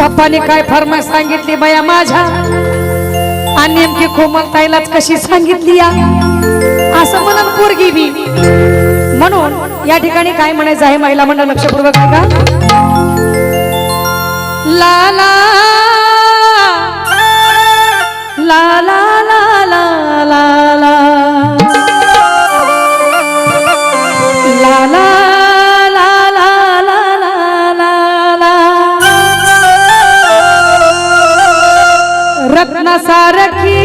पप्पाने काय फरमाय सांगितली बया माझ्या? आणि नेमकी कोमलताईलाच कशी सांगितली या? असं म्हणून पोरगी मी म्हणून या ठिकाणी काय म्हणायचं आहे महिला मंडळ लक्षपूर्वक आहे का ला ला ला ला ला ला. ला ला. ना सारखी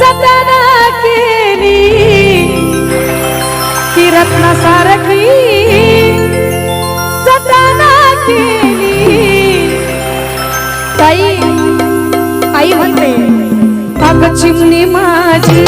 जतना केली। ती रत्ना सारखी जतना केली। ताई आई म्हणते पाक चिमणी माझी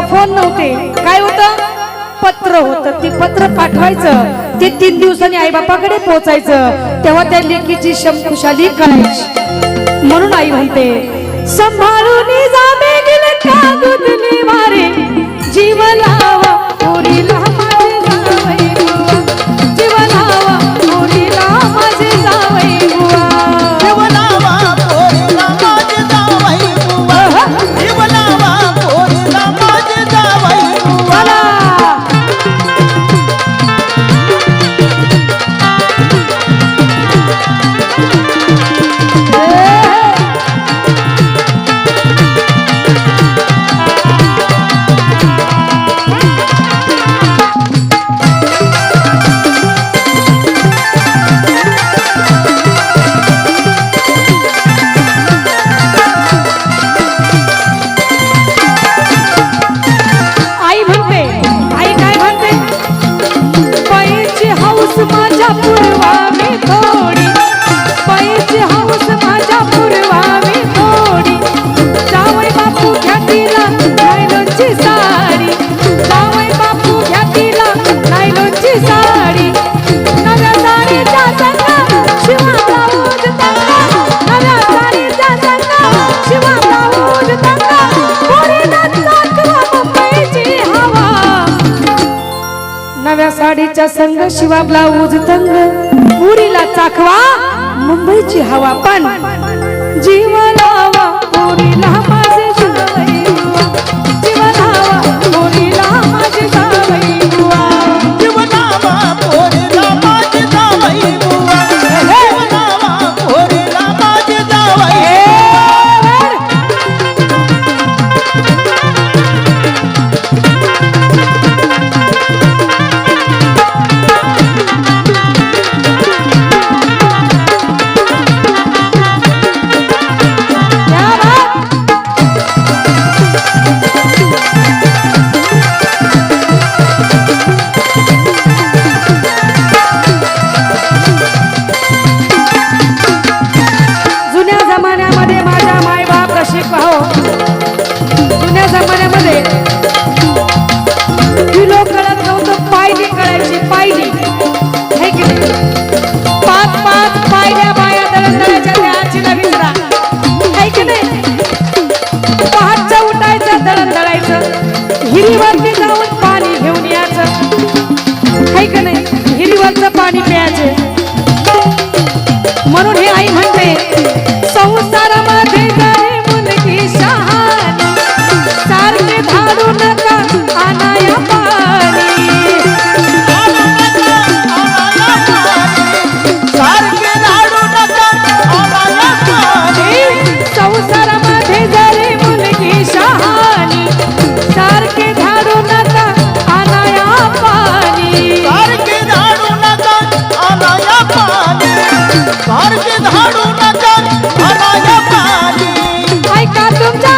तेव्हा फोन नव्हते. काय होत? पत्र होत. ते पत्र पाठवायचं. ते तीन दिवसांनी आई बापाकडे पोहोचायचं. तेव्हा त्या लेखीची शंकुशाली करायची म्हणून आई म्हणते संभाळून जामे गेले त्या गुदली जीव लावा त्याच्या संग शिवा ब्लाऊज तंग पुरीला चाखवा मुंबईची हवा पण. जीवन पुरीला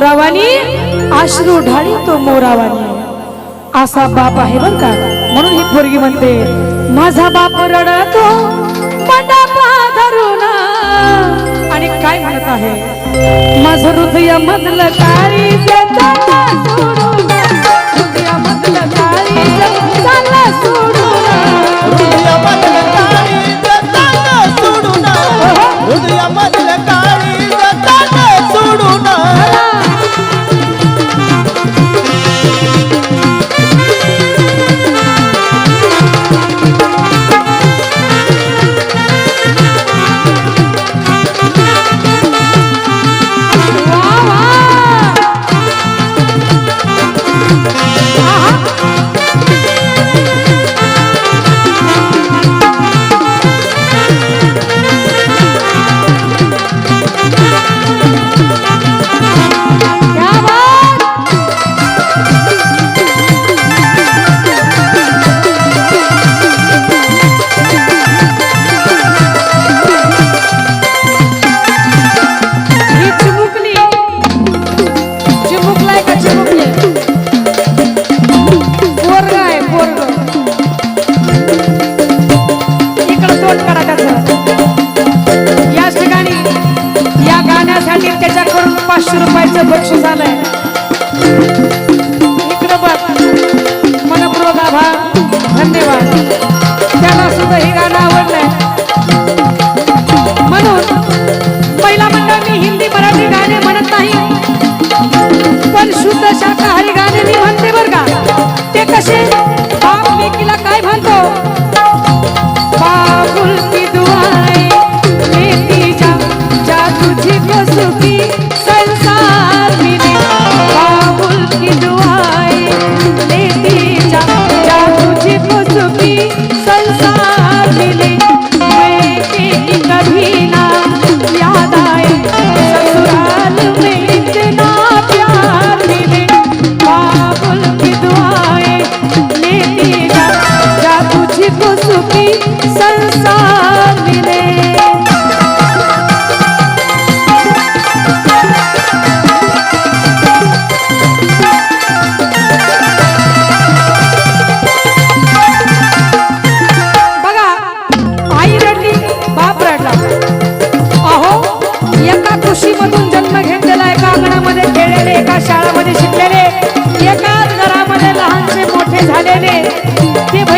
गोरावानी आश्रू ढाळी तो मोरावानी. असा बाप आहे बर का? म्हणून ही पोरगी म्हणते माझा बाप रडतो धरून आणि काय म्हणत आहे? माझ हृदय मधलं तारी हृदया मधलं तारी सोडून.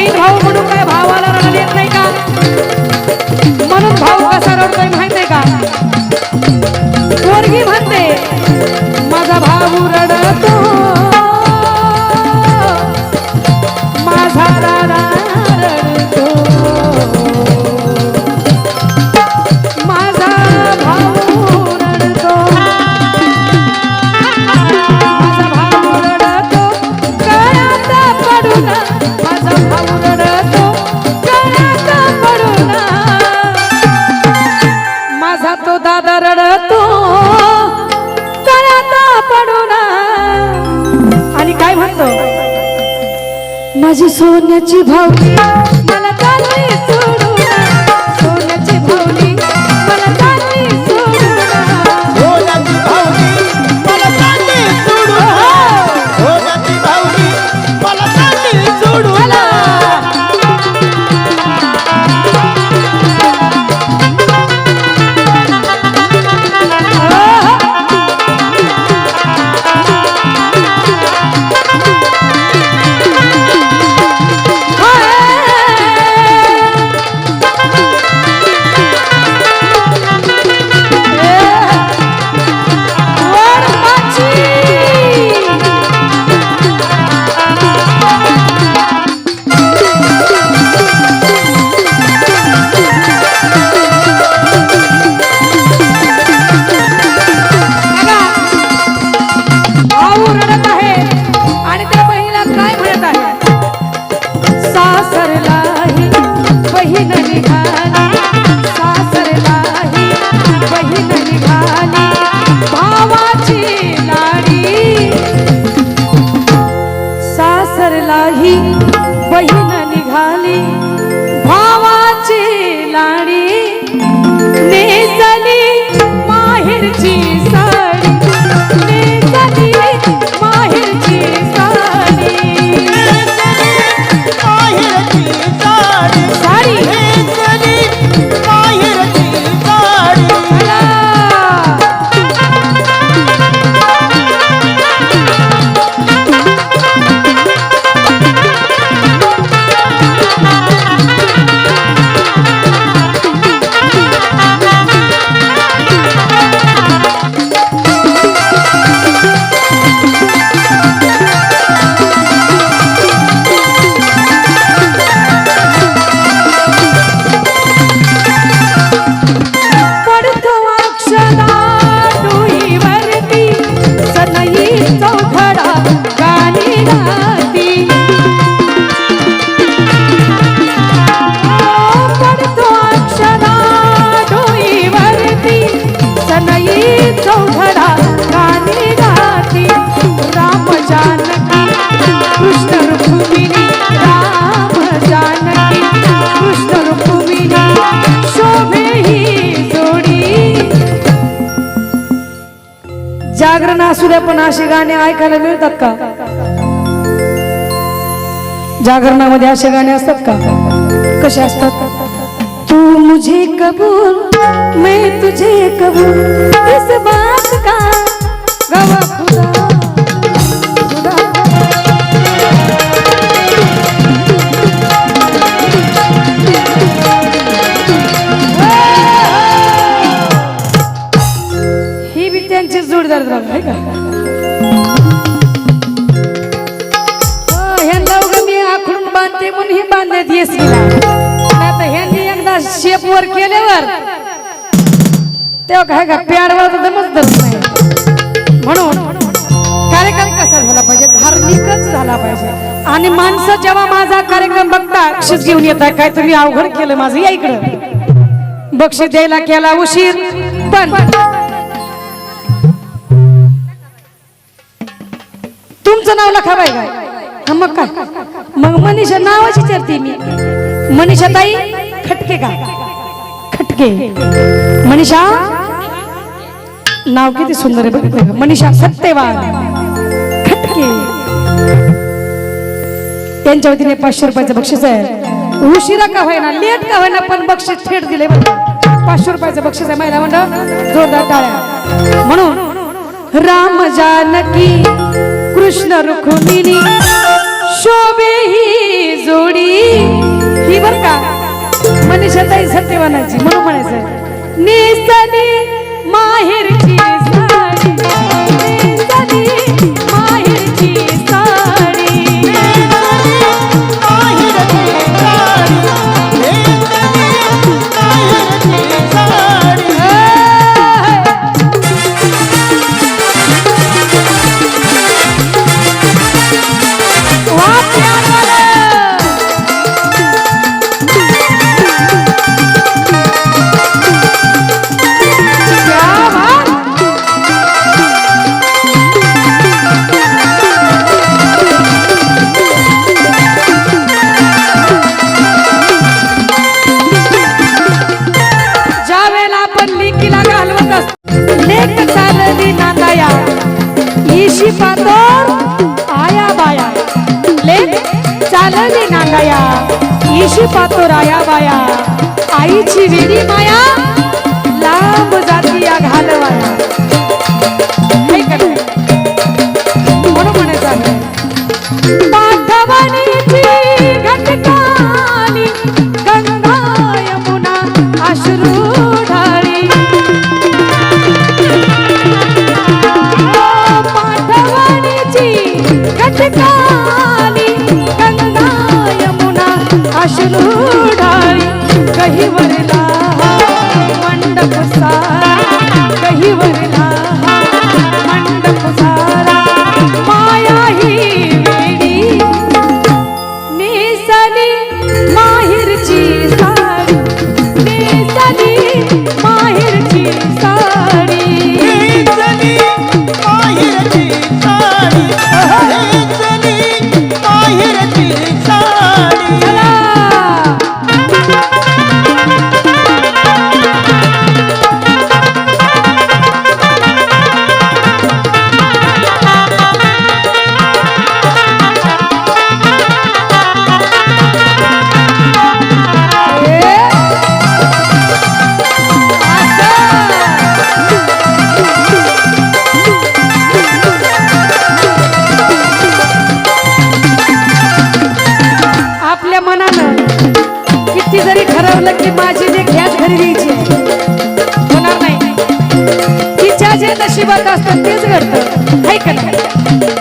बहीण भाऊ म्हणून काय भावाला रडण येत नाही का? म्हणून भाऊ कसा रडतोय माहीत आहे का? पोरगी म्हणते माझा भाऊ रडतो माझी सोन्याची भावली. विसरलाही बहीण निघाली. भावाची लाडी नेसली जागरण असू द्या पण असे गाणे ऐकायला मिळतात का? जागरणामध्ये असे गाणे असतात का? कसे असतात? तू मुझे कबूल मैं तुझे कबूल इस बात का गवा खुदा। परत येस ह्यांनी एकदा शेप वर केल्यावर तेव्हा काय का प्याडवर दमच धरत नाही. म्हणून कार्यक्रम कसा झाला पाहिजे? धार्मिकच झाला पाहिजे. आणि माणसं जेव्हा माझा कार्यक्रम बघता बक्षीस घेऊन येत काय तुम्ही अवघड केलं माझं? या इकडं. बक्षीस द्यायला केला उशीर पण तुमचं नाव लखाबाई. काय मग काय? मग मनीषा नावाची विचारते मी. मनीषा ताई खटके का? खटके. मनीषा? नाव किती सुंदर आहे बघितलं मनीषा सत्यवान. खटके. त्यांच्या वतीने पाचशे रुपयाचं बक्षीस आहे. उशिरा का होईना लेट का होईना पण बक्षीस थेट दिले बरं पाचशे रुपयाचं बक्षीस आहे महिला म्हणलं जोरदार टाळ्या. म्हणून राम जानकी कृष्ण रुक्मिणी शोभे ही जोडी. ही बर का? मनीषा ताई सत्यवानाची म्हणून म्हणायचं निसनी माहेरची साडी. नेसनी माहेरची चालली नांगाया इशी पातो राया बाया. आईची वेडी माया लांब जाती या घालवाया. कही वरला मंडप सा कही वरला नशिबात असतं तेच घडतं. हाय का